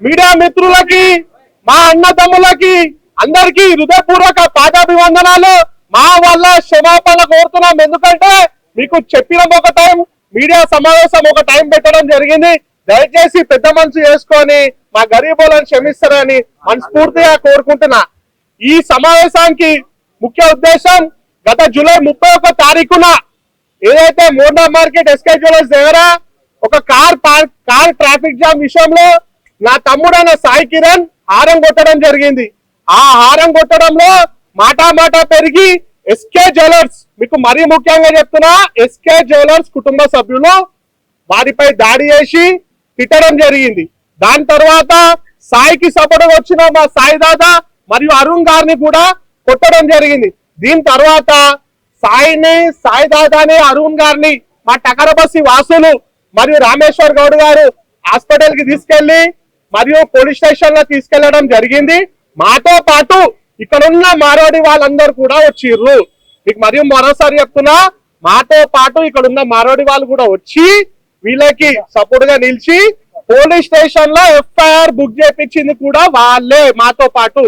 Media మిత్రులకి మా అన్నదమ్ములకి అందరికీ హృదయపూర్వక పాదాభివందనాలు. మా వల్ల క్షమాపణ కోరుతున్నాం. ఎందుకంటే మీకు చెప్పిన ఒక టైం మీడియా సమావేశం ఒక టైం పెట్టడం జరిగింది. దయచేసి పెద్ద మనసు చేసుకొని మా గరీబులను క్షమిస్తారని మనస్ఫూర్తిగా కోరుకుంటున్నా. ఈ సమావేశానికి ముఖ్య ఉద్దేశం గత జూలై ముప్పై ఒక తారీఖున ఏదైతే మోండా మార్కెట్ ఎస్కే జ్యువెలర్స్ దగ్గర ఒక car park car traffic jam విషయంలో నా తమ్ముడైన సాయి కిరణ్ హారం కొట్టడం జరిగింది. ఆ హారం కొట్టడంలో మాటా మాటా పెరిగి ఎస్కే జ్యువెలర్స్ మీకు మరీ ముఖ్యంగా చెప్తున్నా ఎస్కే జ్యువెలర్స్ కుటుంబ సభ్యులు వారిపై దాడి చేసి తిట్టడం జరిగింది. దాని తర్వాత సాయికి సపోర్ట్ వచ్చిన మా సాయి దాదా మరియు అరుణ్ గారిని కూడా కొట్టడం జరిగింది. దీని తర్వాత సాయిని సాయి దాదాని అరుణ్ గారిని మా టకరబస్సి వాసులు మరియు రామేశ్వర్ గౌడ్ గారు హాస్పిటల్కి తీసుకెళ్ళి మరియు పోలీస్ స్టేషన్లో తీసుకెళ్ళడం జరిగింది. మాతో పాటు ఇక్కడ ఉన్న మారోడి వాళ్ళందరూ కూడా వచ్చిర్రు. మీకు మరియు మరోసారి చెప్తున్నా మాతో పాటు ఇక్కడున్న మారోడి వాళ్ళు కూడా వచ్చి వీళ్ళకి సపోర్ట్గా నిలిచి పోలీస్ స్టేషన్లో ఎఫ్ఐఆర్ బుక్ చేపించింది కూడా వాళ్ళే మాతో పాటు.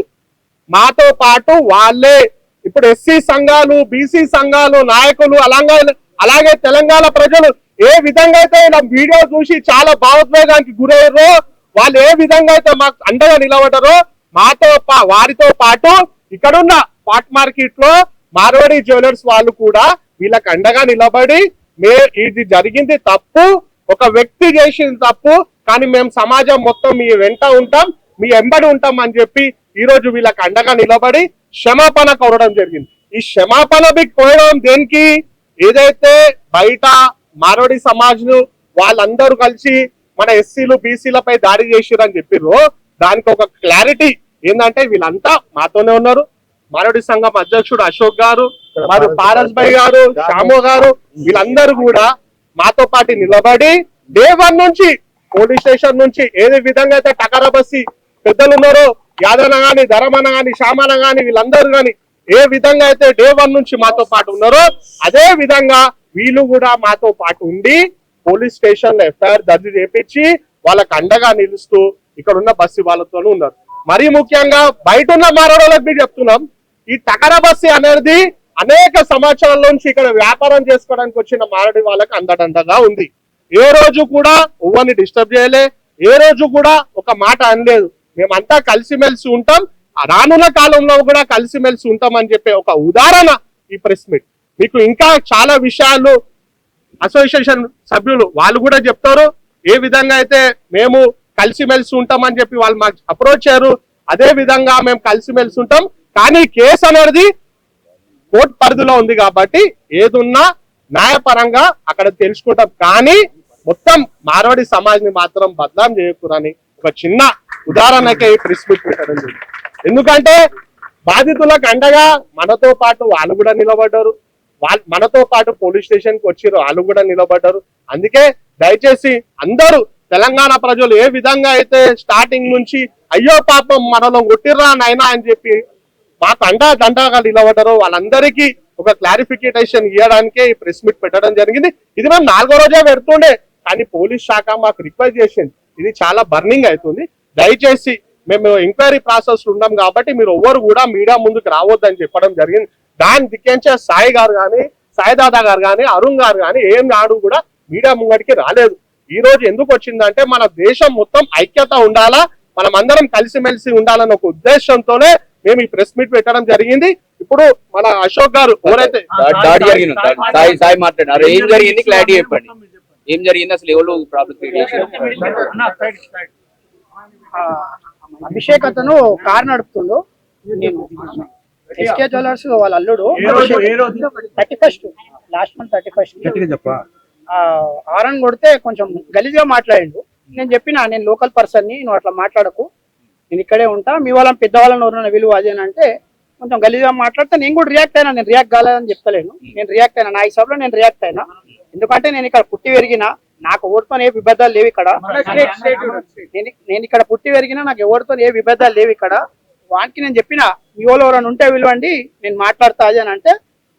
మాతో పాటు వాళ్ళే. ఇప్పుడు ఎస్సీ సంఘాలు బీసీ సంఘాలు నాయకులు అలాగే అలాగే తెలంగాణ ప్రజలు ఏ విధంగా అయితే ఇలా వీడియో చూసి చాలా భావోద్వేగానికి గురయ్యారో వాళ్ళు ఏ విధంగా అయితే మాకు అండగా నిలబడ్డారో మాతో పా- వారితో పాటు ఇక్కడున్న పాట్ మార్కెట్లో మార్వాడి జ్యువెలర్స్ వాళ్ళు కూడా వీళ్ళకి అండగా నిలబడి మే ఇది జరిగింది తప్పు ఒక వ్యక్తి చేసింది తప్పు కానీ మేము సమాజం మొత్తం మీ వెంట ఉంటాం మీ ఎంబడి ఉంటాం అని చెప్పి ఈ రోజు వీళ్ళకి అండగా నిలబడి క్షమాపణ కోరడం జరిగింది. ఈ క్షమాపణ బిక్ కోరడం దేనికి? ఏదైతే బయట మారోడి సమాజ్ను వాళ్ళందరూ కలిసి మన ఎస్సీలు బీసీలపై దాడి చేసిరని చెప్పిర్రు. దానికి ఒక క్లారిటీ ఏంటంటే వీళ్ళంతా మాతోనే ఉన్నారు. మారోడి సంఘం అధ్యక్షుడు అశోక్ గారు మరియు పారస్ భాయ్ గారు శ్యామో గారు. వీళ్ళందరూ కూడా మాతో పాటు నిలబడి డే వన్ నుంచి పోలీస్ స్టేషన్ నుంచి ఏది విధంగా అయితే టకరా బస్సి పెద్దలు ఉన్నారో యాదన గాని ధరమన గాని శ్యామన గాని వీళ్ళందరూ గాని ఏ విధంగా అయితే డే వన్ నుంచి మాతో పాటు ఉన్నారో అదే విధంగా వీళ్ళు కూడా మాతో పాటు ఉండి పోలీస్ స్టేషన్ ఎఫ్ఐఆర్ దర్జీ చేపించి వాళ్ళకు అండగా నిలుస్తూ ఇక్కడ ఉన్న బస్సు వాళ్ళతోనూ ఉన్నారు. మరీ ముఖ్యంగా బయట ఉన్న మారోడోళ్ళకి మీకు చెప్తున్నాం ఈ టకర బస్సు అనేది అనేక సంవత్సరాల నుంచి ఇక్కడ వ్యాపారం చేసుకోవడానికి వచ్చిన మారడి వాళ్ళకి అందడండగా ఉంది. ఏ రోజు కూడా ఎవరిని డిస్టర్బ్ చేయలే ఏ రోజు కూడా ఒక మాట అనలేదు. మేమంతా కలిసిమెలిసి ఉంటాం రానున్న కాలంలో కూడా కలిసిమెలిసి ఉంటాం అని చెప్పే ఒక ఉదాహరణ ఈ ప్రెస్ మీట్. మీకు ఇంకా చాలా విషయాలు అసోసియేషన్ సభ్యులు వాళ్ళు కూడా చెప్తారు ఏ విధంగా అయితే మేము కలిసిమెలిసి ఉంటామని చెప్పి వాళ్ళు మాకు అప్రోచ్ అయ్యారు అదే విధంగా మేము కలిసిమెలిసి ఉంటాం. కానీ కేసు అనేది కోర్టు పరిధిలో ఉంది కాబట్టి ఏదున్నా న్యాయపరంగా అక్కడ తెలుసుకుంటాం. కానీ మొత్తం మార్వాడి సమాజ్ని మాత్రం బద్నాం చేయకూడని ఒక చిన్న ఉదాహరణకే ప్రెస్ మీట్ ఎందుకంటే బాధితులకు అండగా మనతో పాటు వాళ్ళు కూడా నిలబడ్డారు. వాళ్ళు మనతో పాటు పోలీస్ స్టేషన్కి వచ్చారు వాళ్ళు కూడా నిలబడ్డారు. అందుకే దయచేసి అందరూ తెలంగాణ ప్రజలు ఏ విధంగా అయితే స్టార్టింగ్ నుంచి అయ్యో పాపం మనలో కొట్టిర్రా నాయనా అని చెప్పి మాకు అండా దండగా నిలబడ్డారు వాళ్ళందరికీ ఒక క్లారిఫికేషన్ ఇవ్వడానికే ఈ ప్రెస్ మీట్ పెట్టడం జరిగింది. ఇది మేము నాలుగో రోజే పెడుతుండే. కానీ పోలీస్ శాఖ మాకు రిక్వెస్ట్ చేసింది. ఇది చాలా బర్నింగ్ అవుతుంది. దయచేసి మేము ఎంక్వైరీ ప్రాసెస్ ఉన్నాం కాబట్టి మీరు ఎవ్వరు కూడా మీడియా ముందుకు రావద్దని చెప్పడం జరిగింది. దాని దిక్కించే సాయి గారు కానీ సాయి దాదా గారు కానీ అరుణ్ గారు కానీ ఏం నాడు కూడా మీడియా ముంగడికి రాలేదు. ఈ రోజు ఎందుకు వచ్చిందంటే మన దేశం మొత్తం ఐక్యత ఉండాలా మనం అందరం కలిసిమెలిసి ఉండాలన్న ఒక ఉద్దేశంతోనే మేము ఈ ప్రెస్ మీట్ పెట్టడం జరిగింది. ఇప్పుడు మన అశోక్ గారు ఎవరైతే సాయి సాయి మాట్లాడారు ఏం జరిగింది? క్లారిటీ చెప్పండి. ఏం జరిగింది? అసలు ఎవరు ప్రాబ్లం క్రియేట్ చేశారు? ఆ, అభిషేక్ అతను కార్ నడుపుతుండు. ఎస్కే జ్యువెలర్స్ వాళ్ళ అల్లుడు. Thirty first. Last month thirty first. Aaron కొడితే కొంచెం గలీజ్గా మాట్లాడిండు. నేను చెప్పిన నేను లోకల్ పర్సన్ని నువ్వు అట్లా మాట్లాడకు. నేను ఇక్కడే ఉంటా. మీ వాళ్ళని పెద్దవాళ్ళని ఎవరైనా విలువ అది అని అంటే కొంచెం గలీజ్గా మాట్లాడితే నేను కూడా రియాక్ట్ అయినా నేను రియాక్ట్ కాలేదని చెప్తలేను. నేను రియాక్ట్ అయినా నా హిసాబ్లో నేను రియాక్ట్ అయినా. ఎందుకంటే నేను ఇక్కడ పుట్టి పెరిగిన నాకు ఎవరితో ఏ విభేదాలు లేవు ఇక్కడ. నేను ఇక్కడ పుట్టి పెరిగినా నాకు ఎవరితో ఏ విభేదాలు లేవు ఇక్కడ. వానికి నేను చెప్పిన మీ వాళ్ళు ఎవరైనా ఉంటే విలువండి నేను మాట్లాడతా అని అంటే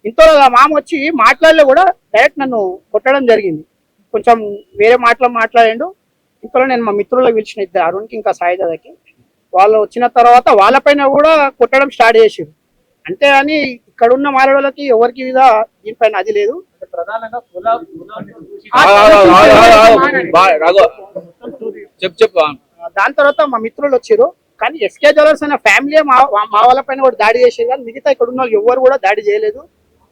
ఇంట్లో మామ వచ్చి మాట్లాడలే కూడా డైరెక్ట్ నన్ను కొట్టడం జరిగింది. కొంచెం వేరే మాటలు మాట్లాడిండు. ఇంతలో నేను మా మిత్రులకు పిలిచిన ఇద్దరు అరుణ్కి ఇంకా సాయిదాదకి. వాళ్ళు వచ్చిన తర్వాత వాళ్ళపైన కూడా కొట్టడం స్టార్ట్ చేసారు అంతే అని ఇక్కడ ఉన్న మాలవాళ్ళకి ఎవరికి మీద దీనిపైన అది లేదు. చెప్పు చెప్పు. దాని తర్వాత మా మిత్రులు వచ్చారు. కానీ ఎస్కే జ్యువెలర్స్ అనే ఫ్యామిలీ మా వాళ్ళ పైన కూడా దాడి చేసేది కానీ మిగతా ఇక్కడ ఉన్న వాళ్ళు ఎవరు కూడా దాడి చేయలేదు.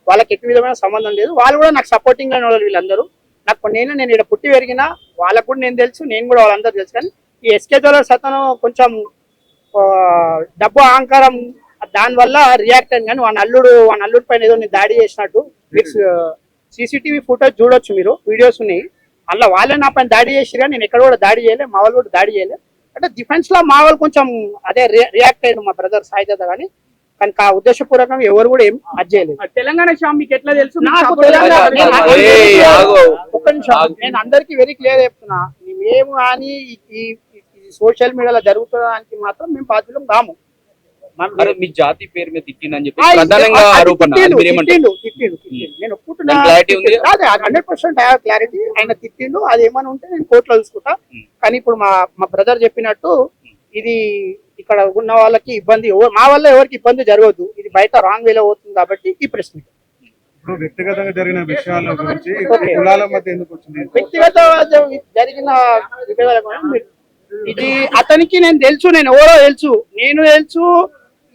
వాళ్ళకి ఎట్టి విధమైన సంబంధం లేదు. వాళ్ళు కూడా నాకు సపోర్టింగ్ అయిన వాళ్ళు వీళ్ళందరూ. నాకు నేను నేను ఇక్కడ పుట్టి పెరిగిన వాళ్ళకు కూడా నేను తెలుసు నేను కూడా వాళ్ళందరూ తెలుసు. కానీ ఈ ఎస్కే జ్యువెలర్స్ అతను కొంచెం డబ్బు అహంకారం దాని వల్ల రియాక్ట్ అయింది కానీ వాని అల్లుడు వాని అల్లుడి పైన ఏదో నేను దాడి చేసినట్టు సీసీటీవీ ఫుటేజ్ చూడొచ్చు మీరు వీడియోస్ ఉన్నాయి. అలా వాళ్ళే నా పైన దాడి చేసిరు కానీ నేను ఎక్కడ కూడా దాడి చేయలే మా వాళ్ళు కూడా దాడి చేయలే. అంటే డిఫెన్స్లో మా వాళ్ళు కొంచెం అదే రియాక్ట్ అయ్యారు మా బ్రదర్ సాయిదాద కానీ కానీ ఆ ఉద్దేశపూర్వకంగా ఎవరు కూడా ఏం అది చేయలేదు. తెలంగాణ షామ్ మీకు ఎట్లా తెలుసు? నాకు. ఒక్క నిమిషం. నేను అందరికి వెరీ క్లియర్ చెప్తున్నా. మేము కానీ ఈ సోషల్ మీడియాలో జరుగుతుందానికి మాత్రం మేము బాధ్యులం కాము. మనం- అరే మీ జాతి పేరు మీద తిట్టిందని చెప్పి ప్రధానంగా ఆరోపణ. నేను ఒప్పుకుంటున్నా? హండ్రెడ్ పర్సెంట్ క్లారిటీ ఆయన తిట్టిండు అది ఏమైనా ఉంటే నేను కోర్టులో చూసుకుంటా. కానీ ఇప్పుడు మా మా బ్రదర్ చెప్పినట్టు ఇది ఇక్కడ ఉన్న వాళ్ళకి ఇబ్బంది మా వల్ల ఎవరికి ఇబ్బంది జరగదు. ఇది బయట రాంగ్ వేలో అవుతుంది కాబట్టి ఈ ప్రశ్న. వ్యక్తిగతంగా జరిగిన విషయాల గురించి. కులాల మధ్య ఎందుకు వచ్చింది? వ్యక్తిగత జరిగిన మీరు- ఇది అతనికి నేను తెలుసు నేను ఎవరో తెలుసు నేను తెలుసు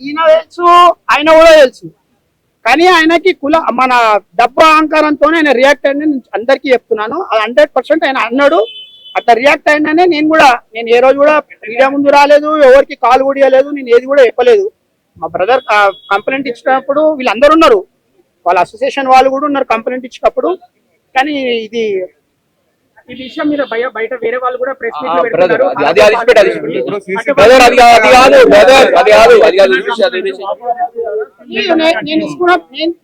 ఈయన తెలుసు ఆయన కూడా తెలుసు. కానీ ఆయనకి కుల మన డబ్బు అహంకారంతో ఆయన రియాక్ట్ అయ్యి నేను అందరికీ చెప్తున్నాను. అది హండ్రెడ్ పర్సెంట్ ఆయన అన్నాడు. అట్లా రియాక్ట్ అయినానే నేను కూడా నేను ఏ రోజు కూడా మీడియా ముందు రాలేదు ఎవరికి కాల్ కూడా ఇవ్వలేదు నేను ఏది కూడా చెప్పలేదు. మా బ్రదర్ కంప్లైంట్ ఇచ్చినప్పుడు వీళ్ళందరూ ఉన్నారు. వాళ్ళ అసోసియేషన్ వాళ్ళు కూడా ఉన్నారు కంప్లైంట్ ఇచ్చినప్పుడు. కానీ ఇది ఈ విషయం మీద బయ- బయట వేరే వాళ్ళు కూడా ప్రెస్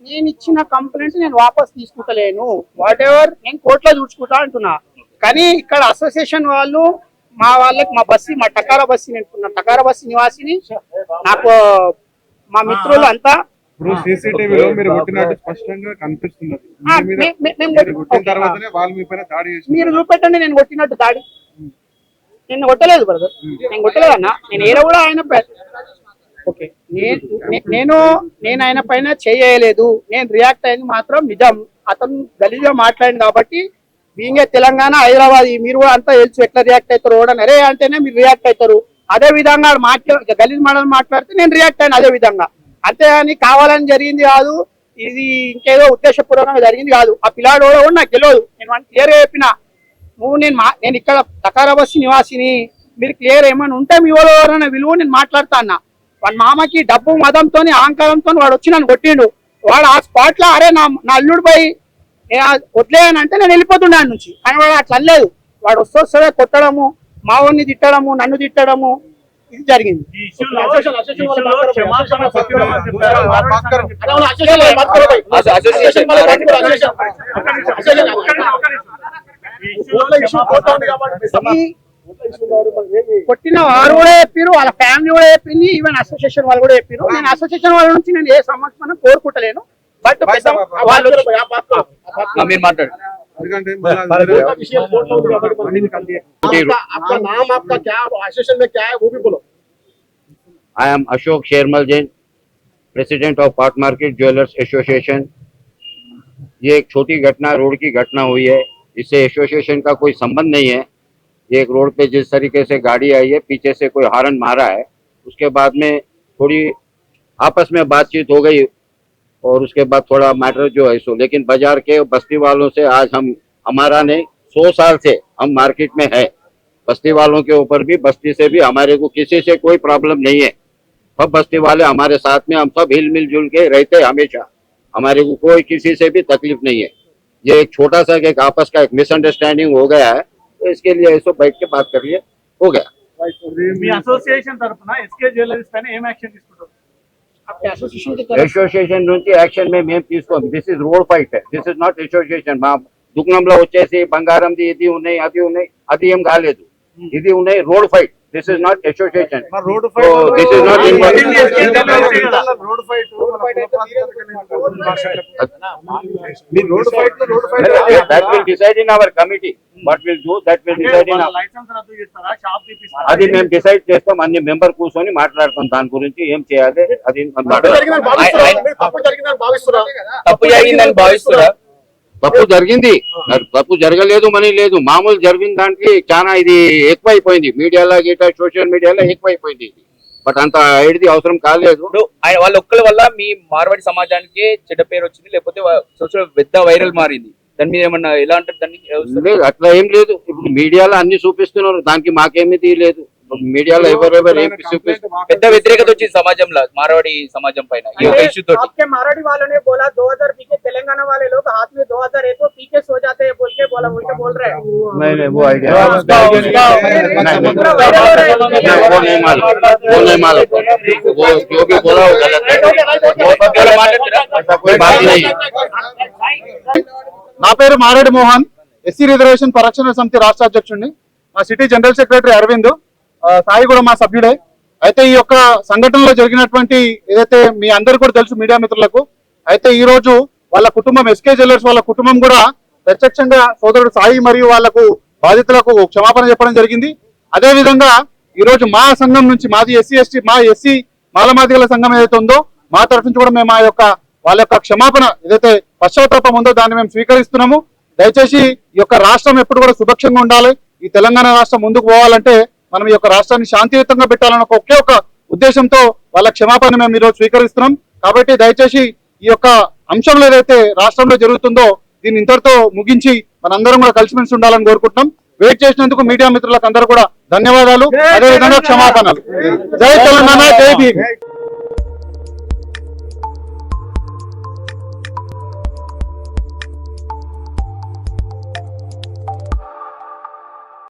నేను ఇచ్చిన కంప్లైంట్ నేను వాపస్ తీసుకుంటలేను. వాట్ ఎవర్ నేను కోర్టులో చూసుకుంటా అంటున్నా. కానీ ఇక్కడ అసోసియేషన్ వాళ్ళు మా వాళ్ళకి మా బస్సు మా టకారా బస్సు నేను టకారా బస్సు నివాసిని నాకు మా మిత్రులు అంతా ఇప్పుడు సీసీటీవీలో మీరు కొట్టినట్టు స్పష్టంగా కనిపిస్తున్నది కొట్టిన ఓకే, తర్వాతనే వాళ్ళు మీ పైన దాడి చేసి మీరు చూపెట్టండి నేను కొట్టినట్టు దాడి. నేను కొట్టలేదు బ్రదర్ నేను కొట్టలేదు అన్న. నేను ఏదో కూడా ఆయన ఓకే. నేను నేను నేను ఆయన పైన చేయలేదు. నేను రియాక్ట్ అయింది మాత్రం నిజం. అతను గలీజ్గా మాట్లాడింది కాబట్టి బీయింగ్ ఏ తెలంగాణ హైదరాబాద్ మీరు కూడా అంతా తెలుసు ఎట్లా రియాక్ట్ అవుతారు. కూడా అరే అంటేనే మీరు రియాక్ట్ అవుతారు. అదే విధంగా మాట్లా గలీజ్ మాటలు మాట్లాడితే నేను రియాక్ట్ అయ్యాను అదే విధంగా. అంతేగాని కావాలని జరిగింది కాదు. ఇది ఇంకేదో ఉద్దేశపూర్వకంగా జరిగింది కాదు. ఆ పిల్లాడు కూడా నాకు తెలియదు. నేను క్లియర్గా చెప్పిన. నువ్వు నేను మా నేను ఇక్కడ తకారాబస్సి నివాసిని. మీరు క్లియర్ ఏమైనా ఉంటే మీ వాళ్ళు ఎవరైనా విలువ నేను మాట్లాడతా అన్న. వాడి మామకి డబ్బు మతంతో అహంకారంతో వాడు వచ్చి నన్ను కొట్టిండు. వాడు ఆ స్పాట్లో అరే నా నా అల్లుడు పోయి వదిలేయని అంటే నేను వెళ్ళిపోతున్నాను నుంచి. కానీ వాడు అట్లా అనలేదు. వాడు వస్తూ వస్తే కొట్టడము మా వాడిని తిట్టడము నన్ను తిట్టడము ఇది జరిగింది ఈ ఇష్యూలో ఇష్యూలో క్షమాపణ చెప్పిన భాస్కర్ అస- అసోసియేషన్ ఈ ఇష్యూలో క్షమాపణ ఈ కొట్టిన వారు కూడా చెప్పారు వాళ్ళ ఫ్యామిలీ కూడా చెప్పింది ఈవెన్ అసోసియేషన్ వాళ్ళు కూడా చెప్పారు నేను అసోసియేషన్ వాళ్ళ నుంచి నేను ఏ సమస్యను కోరుకుంటలేను బట్ వాళ్ళు ఆ, మీరు మాట్లాడు ఎందుకంటే మళ్ళా आपका नाम आपका क्या एसोसिएशन में क्या है वो भी बोलो I am Ashok Shermal Jain, President of Part Market Jewelers Association. ये एक छोटी घटना रोड की घटना हुई है। इससे एसोसिएशन का कोई संबंध नहीं है। ये एक रोड पे जिस तरीके से गाड़ी आई है पीछे से कोई हारन मारा है उसके बाद में थोड़ी आपस में बातचीत हो गई और उसके बाद थोड़ा मैटर जो है सो। लेकिन बाज़ार के बस्ती वालों से आज हम हमारा नहीं सौ साल से हम मार्केट में है। बस्ती वालों के ऊपर भी बस्ती से भी हमारे को किसी से कोई प्रॉब्लम नहीं है। सब बस्ती वाले हमारे साथ में हम सब हिल मिल जुल के रहते हैं हमेशा हमारे को कोई किसी से भी तकलीफ नहीं है ये एक छोटा सा एक आपस का एक मिसअंडरस्टैंडिंग हो गया है तो इसके लिए ऐसो बैठ के बात कर लिए हो गया మీ అసోసియేషన్ తరఫున ఎస్కే జ్యువెలరీస్ పైన ఏం యాక్షన్ తీసుకుంటారు అసోసియేషన్ की तरफ అసోసియేషన్ నుంచి యాక్షన్ మేము ఏం తీసుకోం this is road fight this is not association మా దుకాణంలో వచ్చేసి బంగారంది ఇది ఉన్నాయి అది ఉన్నాయి అది ఏం కాలేదు ఇది ఉన్నాయి road fight this is not association fight road fight that will decide in our committee. What will do that will decide in అది మేము డిసైడ్ చేస్తాం. అన్ని మెంబర్ కూర్చొని మాట్లాడతాం. దాని గురించి ఏం చేయాలి? అది? తప్పు జరిగిందని భావిస్తున్నా తప్పు జరిగింది. తప్పు జరగలేదు మనీ లేదు. మామూలు జరిగిన దానికి చాలా ఇది ఎక్కువైపోయింది. మీడియాలో గిట్ట సోషల్ మీడియాలో ఎక్కువైపోయింది. బట్ అంత ఐడిది అవసరం కాలేదు. ఆయన వాళ్ళ ఒక్కరి వల్ల మీ మార్వాడి సమాజానికి చెడ్డ పేరు వచ్చింది లేకపోతే సోషల్ పెద్ద వైరల్ మారింది. దాని మీద ఏమన్నా ఎలా అంటే దాన్ని లేదు అట్లా ఏం లేదు. ఇప్పుడు మీడియాలో అన్ని చూపిస్తున్నారు. దానికి మాకేమీ లేదు మీడియాలో ఎవరెవరు ఏం చూపిస్తున్నారు పెద్ద వ్యతిరేకత వచ్చింది సమాజంలో మార్వాడి సమాజం పైన ఈ యొక్క ఇష్యూ తోటి आपके माराठी वालों ने बोला 2000 पी के तेलंगाना वाले लोग हाथ में 2000 है तो पी के सो जाते हैं बोल के बोला बोल के बोल रहे हैं नहीं नहीं वो आइडिया पूरा वायरल हो रहा है वो नहीं मालूम वो नहीं मालूम वो जो भी बोला वो गलत है वो सब गलत मालूम ऐसा कोई बात ही नहीं है నా పేరు మారేడు మోహన్ ఎస్సీ రిజర్వేషన్ పరిరక్షణ సమితి రాష్ట్ర అధ్యక్షుడిని మా సిటీ జనరల్ సెక్రటరీ అరవింద్ ఆ, Sai కూడా మా సభ్యుడే. అయితే ఈ యొక్క సంఘటనలో జరిగినటువంటి ఏదైతే మీ అందరు కూడా తెలుసు మీడియా మిత్రులకు అయితే ఈ రోజు వాళ్ళ కుటుంబం ఎస్కే జ్యువెలర్స్ వాళ్ళ కుటుంబం కూడా ప్రత్యక్షంగా సోదరుడు సాయి మరియు వాళ్ళకు బాధితులకు క్షమాపణ చెప్పడం జరిగింది. అదే విధంగా ఈ రోజు మా సంఘం నుంచి మాది ఎస్సీ ఎస్టీ మా ఎస్సీ మాలమాదిగల సంఘం ఏదైతే ఉందో మా తరఫు నుంచి కూడా మేము ఆ యొక్క వాళ్ళ యొక్క క్షమాపణ ఏదైతే పశ్చాత్తాపం ఉందో దాన్ని మేము స్వీకరిస్తున్నాము. దయచేసి ఈ యొక్క రాష్ట్రం ఎప్పుడు కూడా సుభక్షంగా ఉండాలి. ఈ తెలంగాణ రాష్ట్రం ముందుకు పోవాలంటే మనం ఈ యొక్క రాష్ట్రాన్ని శాంతియుతంగా పెట్టాలన్న ఒక ఒకే ఉద్దేశంతో వాళ్ళ క్షమాపణ మేము ఈరోజు స్వీకరిస్తున్నాం. కాబట్టి దయచేసి ఈ యొక్క అంశంలో ఏదైతే రాష్ట్రంలో జరుగుతుందో దీన్ని ఇంతటితో ముగించి మనందరం కూడా కలిసిమెలిసి ఉండాలని కోరుకుంటున్నాం. వెయిట్ చేసినందుకు మీడియా మిత్రులకు అందరూ కూడా ధన్యవాదాలు. అదేవిధంగా క్షమాపణలు. జై తెలంగాణ జై భీమ్.